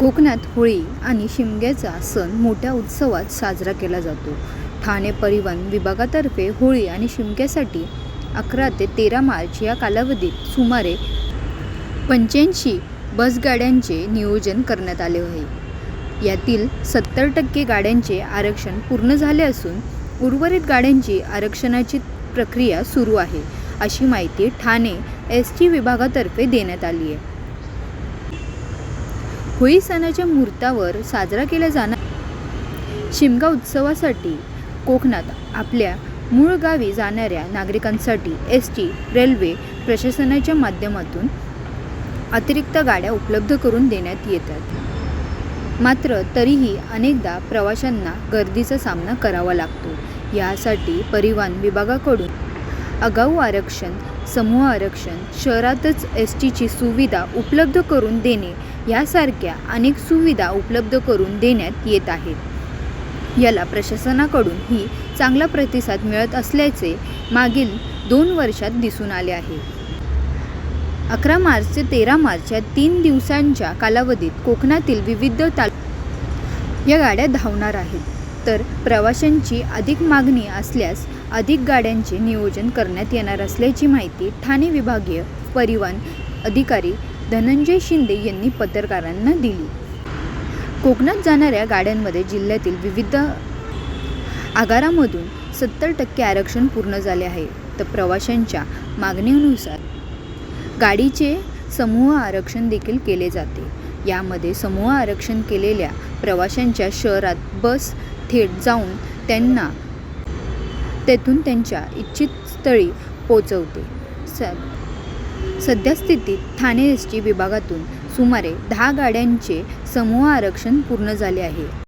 कोकणात होळी आणि शिमग्याचा सण मोठ्या उत्सवात साजरा केला जातो. ठाणे परिवहन विभागातर्फे होळी आणि शिमग्यासाठी अकरा ते तेरा मार्च या कालावधीत सुमारे पंच्याऐंशी बसगाड्यांचे नियोजन करण्यात आले आहे. यातील सत्तर टक्के गाड्यांचे आरक्षण पूर्ण झाले असून उर्वरित गाड्यांची आरक्षणाची प्रक्रिया सुरू आहे अशी माहिती ठाणे एस टी विभागातर्फे देण्यात आली आहे. होळी सणाच्या मुहूर्तावर साजरा केला जाणार. शिमगा उत्सवासाठी कोकणात आपल्या मूळ गावी जाणाऱ्या नागरिकांसाठी एस टी रेल्वे प्रशासनाच्या माध्यमातून अतिरिक्त गाड्या उपलब्ध करून देण्यात येतात. मात्र तरीही अनेकदा प्रवाशांना गर्दीचा सामना करावा लागतो. यासाठी परिवहन विभागाकडून आगाऊ आरक्षण समूह आरक्षण शहरातच एस टीची सुविधा उपलब्ध करून देणे यासारख्या अनेक सुविधा उपलब्ध करून देण्यात येत आहेत. याला प्रशासनाकडून ही चांगला प्रतिसाद मिळत असल्याचे मागील दोन वर्षात दिसून आले आहे. अकरा मार्च ते तेरा मार्च या तीन दिवसांच्या कालावधीत कोकणातील विविध ताल या गाड्या धावणार आहेत. तर प्रवाशांची अधिक मागणी असल्यास अधिक गाड्यांचे नियोजन करण्यात येणार असल्याची माहिती ठाणे विभागीय परिवहन अधिकारी धनंजय शिंदे यांनी पत्रकारांना दिली. कोकणात जाणाऱ्या गाड्यांमध्ये जिल्ह्यातील विविध आगारामधून सत्तर टक्के आरक्षण पूर्ण झाले आहे. तर प्रवाशांच्या मागणीनुसार गाडीचे समूह आरक्षण देखील केले जाते. यामध्ये समूह आरक्षण केलेल्या प्रवाशांच्या शहरात बस थेट जाऊन त्यांना तेथून त्यांच्या इच्छित स्थळी पोचवते. स सध्या स्थितीत ठाणे एस टी विभागातून सुमारे दहा गाड्यांचे समूह आरक्षण पूर्ण झाले आहे.